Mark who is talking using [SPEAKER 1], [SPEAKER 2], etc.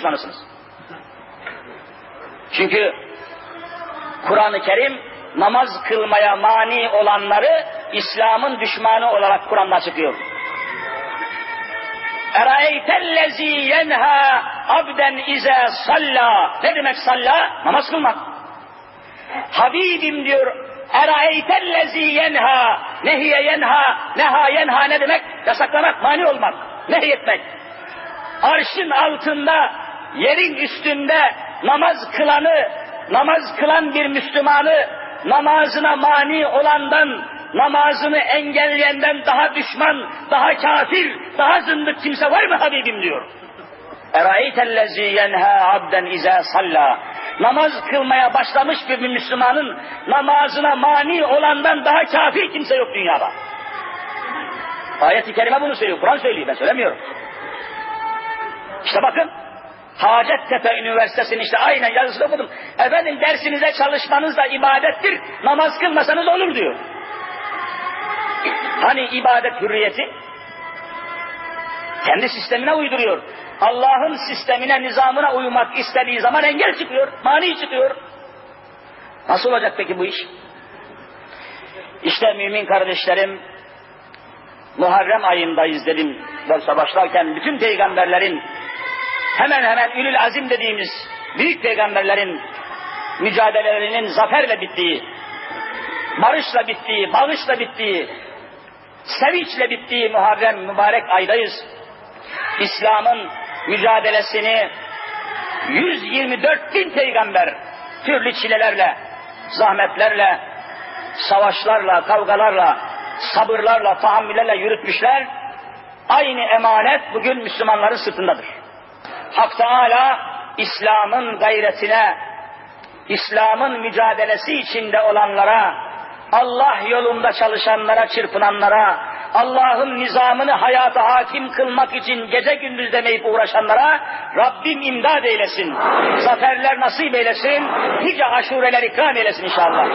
[SPEAKER 1] düşmanısınız. Çünkü Kur'an-ı Kerim namaz kılmaya mani olanları İslam'ın düşmanı olarak Kur'an'da açıklıyor. Eraeytellezi yenha abden ize salla. Ne demek salla? Namaz kılmak. Habibim diyor. Eraeytellezi yenha. Nehiye yenha. Neha yenha ne demek? Yasaklamak, mani olmak. Nehyetmek. Arşın altında, yerin üstünde namaz kılanı, namaz kılan bir Müslümanı, namazına mani olandan, namazını engelleyenden daha düşman, daha kafir, daha zındık kimse var mı Habibim diyor. Eraeytellezi yenha abden ize salla. Namaz kılmaya başlamış bir Müslümanın namazına mani olandan daha kafir kimse yok dünyada. Ayet-i Kerime bunu söylüyor, Kur'an söylüyor, ben söylemiyorum. İşte bakın, Hacettepe Üniversitesi'nin işte aynen yazısını okudum. Efendim dersinize çalışmanız da ibadettir, namaz kılmasanız olur diyor. Hani ibadet hürriyeti? Kendi sistemine uyduruyor. Allah'ın sistemine, nizamına uymak istediği zaman engel çıkıyor, mani çıkıyor. Nasıl olacak peki bu iş? İşte mümin kardeşlerim, Muharrem ayındayız dedim derse başlarken bütün peygamberlerin hemen hemen ülül azim dediğimiz büyük peygamberlerin mücadelelerinin zaferle bittiği, barışla bittiği, bağışla bittiği, sevinçle bittiği Muharrem mübarek aydayız. İslam'ın mücadelesini 124 bin peygamber türlü çilelerle, zahmetlerle, savaşlarla, kavgalarla, sabırlarla, tahammüllerle yürütmüşler. Aynı emanet bugün Müslümanların sırtındadır. Hak Teala İslam'ın gayretine, İslam'ın mücadelesi içinde olanlara, Allah yolunda çalışanlara, çırpınanlara, Allah'ın nizamını hayata hakim kılmak için gece gündüz demeyip uğraşanlara Rabbim imdad eylesin. Zaferler nasip eylesin. Nice aşureler ikram eylesin inşallah.